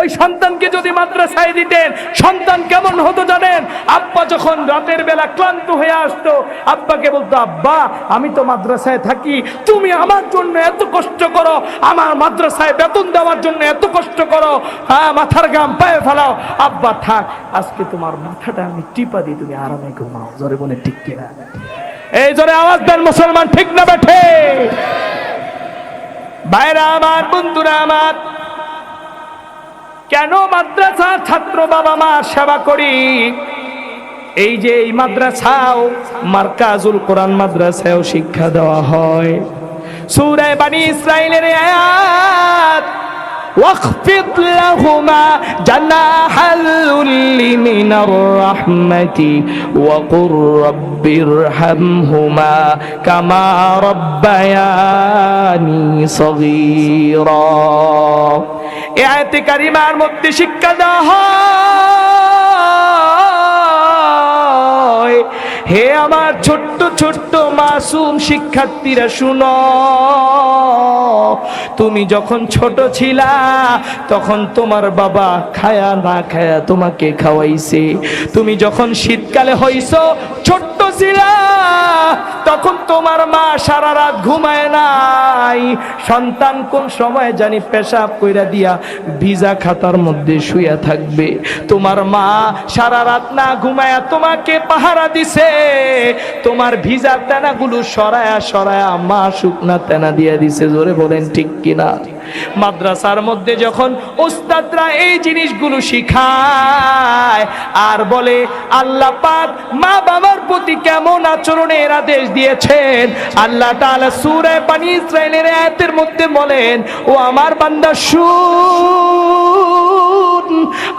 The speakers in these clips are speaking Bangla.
ওই সন্তানকে যদি মাদ্রাসায় দিতেন, সন্তান কেমন হতো জানেন? আব্বা যখন রাতের বেলা ক্লান্ত হয়ে আসতো, আব্বাকে বলতো, আব্বা, আমি তো মাদ্রাসায় থাকি, তুমি আমার জন্য এত কষ্ট করো, আমার মাদ্রাসায় বেতন দেওয়ার জন্য এত কষ্ট করো। হ্যাঁ মাথার গাম পায়ে ফেলাও। আব্বা, থাক, আজকে তোমার মাথাটা আমি টিপা দিই, তুমি আরামে ঘুমাও। জোরে বলে, ঠিক কিনা? এই জোরে আওয়াজ দেন মুসলমান, ঠিক না বেঠে ভাইরা আমার, বন্ধুরা আমার কেন মাদ্রাসার ছাত্র বাবা মার সেবা করি এই যে এই মাদ্রাসাও মার্কাজুল কোরআন মাদ্রাসায়ও শিক্ষা দেওয়া হয় সূরায়ে বানি ইসরাইলের আয়াত واخفض لهما جناح الذل من الرحمة وقل رب ارحمهما كما ربياني صغيرا এ কারিমার মধ্যে শিক্ষা দেওয়া হয়। হে আমার ছোট্ট ছোট্ট মাসুম শিক্ষার্থীরা, শুনো। তুমি যখন ছোট ছিলা, তখন তোমার বাবা খায়া না খায়া তোমাকে খাওয়াইছে। তুমি যখন শীতকালে হইছ, ছোট্ট তখন তোমার মা সারা রাত ঘুমায় নাই। সন্তান কোন সময় জানি পেশাব কইরা দিয়া ভিজা খাতার মধ্যে শুয়া থাকবে। তোমার মা সারা রাত না ঘুমায়া তোমাকে পাহারা দিছে। তোমার ভিজা তেনাগুলো সরায়া সরায়া মা শুকনা তেনা দিয়া দিছে, জোরে বলেন ঠিক কিনা? মাদ্রাসার মধ্যে যখন ওস্তাদরা এই জিনিসগুলো শিখায়, আর বলে, আল্লাহ পাক মা বাবার প্রতি কেমন আচরণে এরা দেশ দিয়েছেন? আল্লাহ তাআলা সূরা বানি ইসরাঈলের আয়াতের মধ্যে বলেন, ও আমার বান্দা, শুন।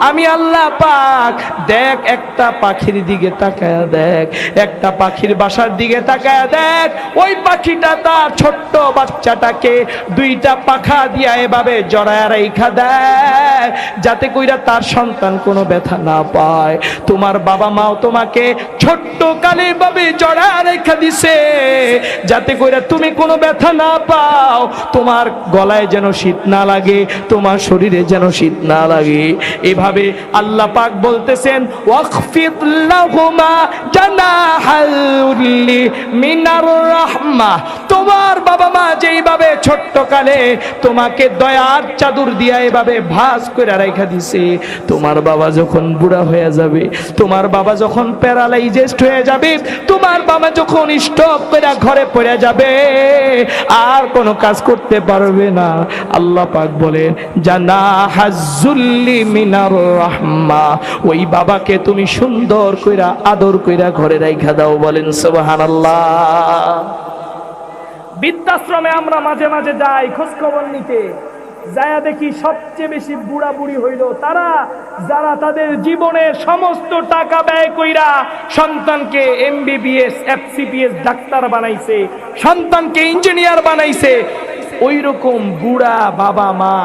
আমি আল্লাহ পাক, দেখ, একটা পাখির দিকে তাকায় দেখ, একটা পাখির বাসার দিকে তাকায় দেখ, ওই পাখিটা তার ছোট্ট বাচ্চাটাকে দুইটা পাখা দিয়া এভাবে জড়ায় রেখা দেয় যাতে কইরা তার সন্তান কোনো ব্যথা না পায়। তোমার বাবা মাও তোমাকে ছোট্ট কালে ভাবে জড়ায় রেখা দিছে, যাতে কইরা তুমি কোনো ব্যথা না পাও। তোমার গলায় যেন শীত না লাগে, তোমার শরীরে যেন শীত না লাগে। এভাবে আল্লাহ পাক বলতেছেন ওয়াকফিদ লাহুমা জানাহাল মিনার রাহমা তোমার বাবা মা যেইভাবে ছোট্ট কালে তোমাকে দয়ার চাদর দিয়া এভাবে ভাস করে রেখা দিছে, তোমার বাবা যখন বুড়া হয়ে যাবে, তোমার বাবা যখন প্যারালাইজেস্ট হয়ে যাবে, তোমার বাবা যখন স্টক করে ঘরে পড়ে যাবে, আর কোনো কাজ করতে পারবে না। আল্লাহ পাক বলেন জানা হাজুল্লি মিনার রাহমা। ওই বাবাকে তুমি সুন্দর কইরা, আদর কইরা ঘরে রাইখা দাও, বলেন সুবহানাল্লাহ। বৃদ্ধাশ্রমে আমরা মাঝে মাঝে যাই, খোঁজখবর নিতে। যায়া দেখি সবচেয়ে বেশি বুড়া বুড়ি হইল তারা, যারা তাদের জীবনের সমস্ত টাকা ব্যয় কইরা সন্তানকে এমবিবিএস এফসিপিএস ডাক্তার বানাইছে, সন্তানকে ইঞ্জিনিয়ার বানাইছে ওই রকম বুড়া বাবা মা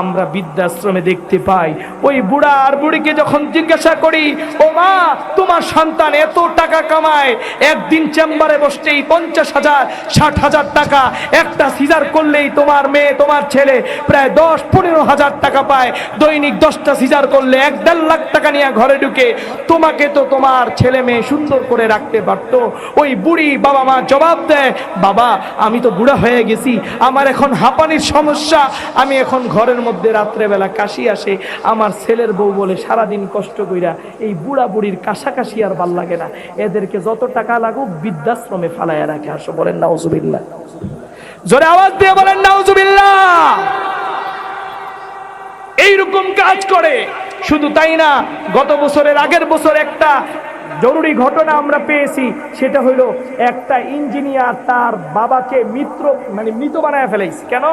আমরা বৃদ্ধাশ্রমে দেখতে পাই। ওই বুড়া আর বুড়িকে যখন জিজ্ঞাসা করি, ও মা, তোমার সন্তান এত টাকা কামায়? একদিন চেম্বারে বসতেই পঞ্চাশ হাজার, ষাট হাজার টাকা, একটা সিজার করলেই তোমার মেয়ে, তোমার ছেলে প্রায় দশ, পনেরো হাজার টাকা পায়। দৈনিক দশটা সিজার করলে এক দেড় লাখ টাকা নিয়ে ঘরে ঢুকে তোমাকে তো তোমার ছেলে মেয়ে সুন্দর করে রাখতে পারত। ওই বুড়ি বাবা মা জবাব দেয়, বাবা, আমি তো বুড়া হয়ে গেছি। আমার এখন হাঁপানির সমস্যা। আমি এখন ঘরের মধ্যে রাত্রেবেলা কাশি আসে। আমার ছেলের বউ বলে, সারাদিন কষ্ট কইরা এই বুড়া বুড়ির কাশাকাশি আর ভালো লাগে না। এদেরকে যত টাকা লাগুক, বৃদ্ধাশ্রমে ফালাইয়া রাখে। আসো বলেন, নাউজুবিল্লাহ। জোরে আওয়াজ দিয়ে বলেন, নাউজুবিল্লাহ। এইরকম কাজ করে। শুধু তাই না, গত বছরের আগের বছর একটা জরুরি ঘটনা আমরা পেয়েছি, সেটা হলো একটা ইঞ্জিনিয়ার তার বাবাকে মিত্র মানে মৃত বানায় ফেলেছে। কেন?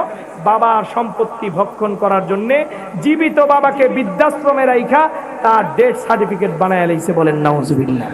বাবার সম্পত্তি ভক্ষণ করার জন্যে জীবিত বাবাকে বৃদ্ধাশ্রমে রাইখা তার ডেথ সার্টিফিকেট বানায় লাইছে বলেন নাউজুবিল্লাহ।